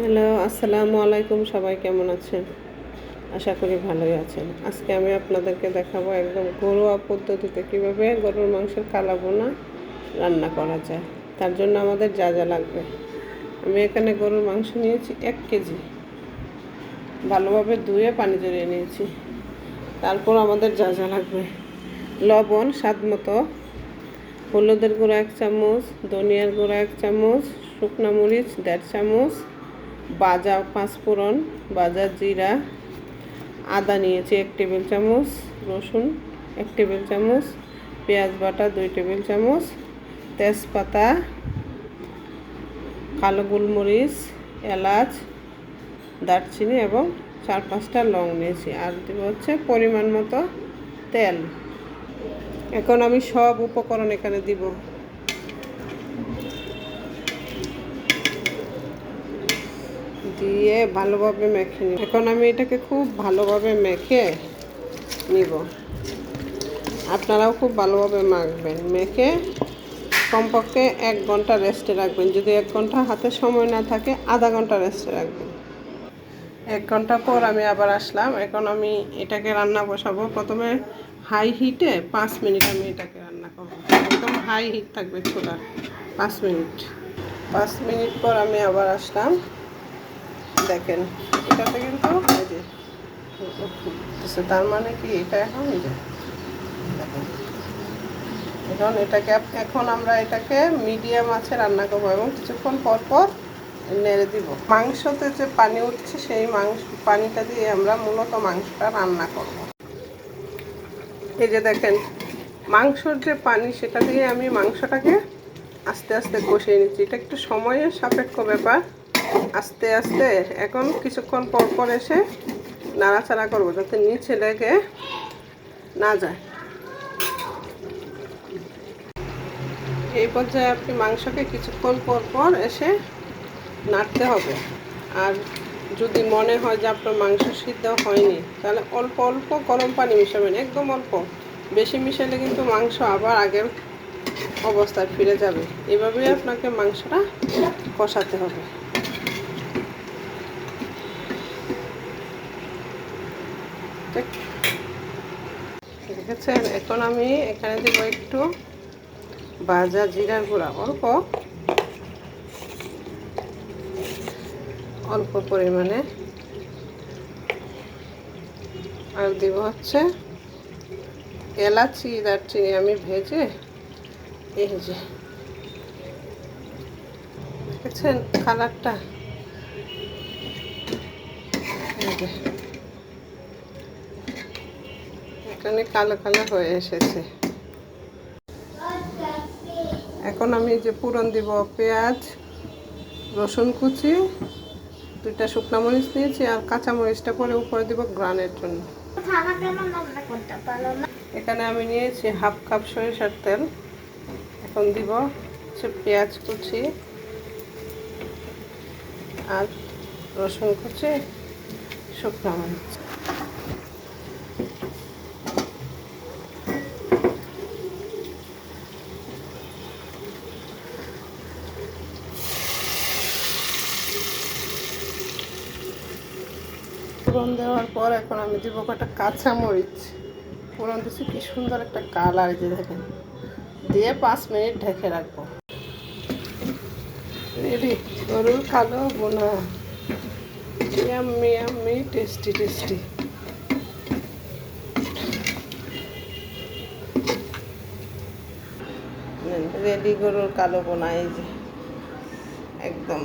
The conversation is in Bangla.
হ্যালো, আসসালামু আলাইকুম, সবাই কেমন আছেন? আশা করি ভালোই আছেন। আজকে আমি আপনাদেরকে দেখাবো একদম ঘরোয়া পদ্ধতিতে কীভাবে গরুর মাংসের কালা বোনা রান্না করা যায়। তার জন্য আমাদের যা যা লাগবে। আমি এখানে গরুর মাংস নিয়েছি এক কেজি। ভালোভাবে ধুয়ে পানি জড়িয়ে নিয়েছি। তারপর আমাদের যা যা লাগবে। লবণ, স্বাদ মতো। হলুদের গুঁড়ো এক চামচ, ধনিয়ার গুঁড়ো এক চামচ, শুকনা মরিচ দেড় চামচ বাজা পাঁচফোড়ন, বাজা জিরা, আদা নিয়েছি এক টেবিল চামচ, রসুন এক টেবিল চামচ, পেঁয়াজ বাটা দুই টেবিল চামচ, তেজপাতা, কালো গোলমরিচ, এলাচ, দারচিনি এবং চার পাঁচটা লং নিয়েছি। আর দেব হচ্ছে পরিমাণ মতো তেল। এখন আমি সব উপকরণ এখানে দিব। দিয়ে ভালোভাবে মেখে নিব। এখন আমি এটাকে খুব ভালোভাবে মেখে নিব। আপনারাও খুব ভালোভাবে মাখবেন। মেখে কমপক্ষে এক ঘণ্টা রেস্টে রাখবেন। যদি এক ঘণ্টা হাতে সময় না থাকে, আধা ঘণ্টা রেস্টে রাখবেন। এক ঘণ্টা পর আমি আবার আসলাম। এখন আমি এটাকে রান্না বসাবো। প্রথমে হাই হিটে পাঁচ মিনিট আমি এটাকে রান্না করব। একদম হাই হিট থাকবে চুলার। পাঁচ মিনিট। পাঁচ মিনিট পর আমি আবার আসলাম। দেখেন, এটাতে কিন্তু এই যে তার মানে কি এটা এখন এই যে এখন এটাকে এখন আমরা এটাকে মিডিয়াম আছে রান্না করব এবং কিছুক্ষণ পর পর নেড়ে দিব। মাংসতে যে পানি উঠছে, সেই মাংস পানিটা দিয়ে আমরা মূলত মাংসটা রান্না করব। এই যে দেখেন, মাংসর যে পানি, সেটা দিয়ে আমি মাংসটাকে আস্তে আস্তে কষিয়ে নিচ্ছি। এটা একটু সময়ের সাপেক্ষ ব্যাপার। আস্তে আস্তে এখন কিছুক্ষণ পর পর এসে নাড়াচাড়া করব যাতে নিচে লেগে না যায়। এই পর্যায়ে আপনি মাংসকে কিছুক্ষণ পর পর এসে নাড়তে হবে। আর যদি মনে হয় যে আপনার মাংস সিদ্ধ হয়নি, তাহলে অল্প অল্প গরম পানি মিশাবেন, একদম অল্প। বেশি মিশালে কিন্তু মাংস আবার আগের অবস্থায় ফিরে যাবে। এভাবেই আপনাকে মাংসটা কষাতে হবে। দেখেছেন, এখন আমি এখানে দেব একটু ভাজা জিরার গুঁড়া, অল্প। অল্প পরিমাণে। আর দেব হচ্ছে এলাচি, দারচিনি আমি ভেজে, এই যে। দেখেছেন কালারটা? এই এখানে কালো কালো হয়ে এসেছে। এখন আমি যে পুরন দিব পেঁয়াজ, রসুন কুচি, দুইটা শুকনো মরিচ নিয়েছি আর কাঁচা মরিচটা পরে উপরে দিব গ্রানের জন্য। এখানে আমি নিয়েছি হাফ কাপ সরিষার তেল। এখন দিব হচ্ছে পেঁয়াজ কুচি আর রসুন কুচি, শুকনো মরিচ। ফোড়ন দেওয়ার পর এখন আমি দিব কটা কাঁচা মরিচ ফোড়ন দিচ্ছি কি সুন্দর একটা কালার যে দেখেন। দিয়ে পাঁচ মিনিট ঢেকে রাখব। রেডি গরুর কালো বোনা yummy yummy tasty tasty ready গরুর কালো বোনা এই যে। একদম।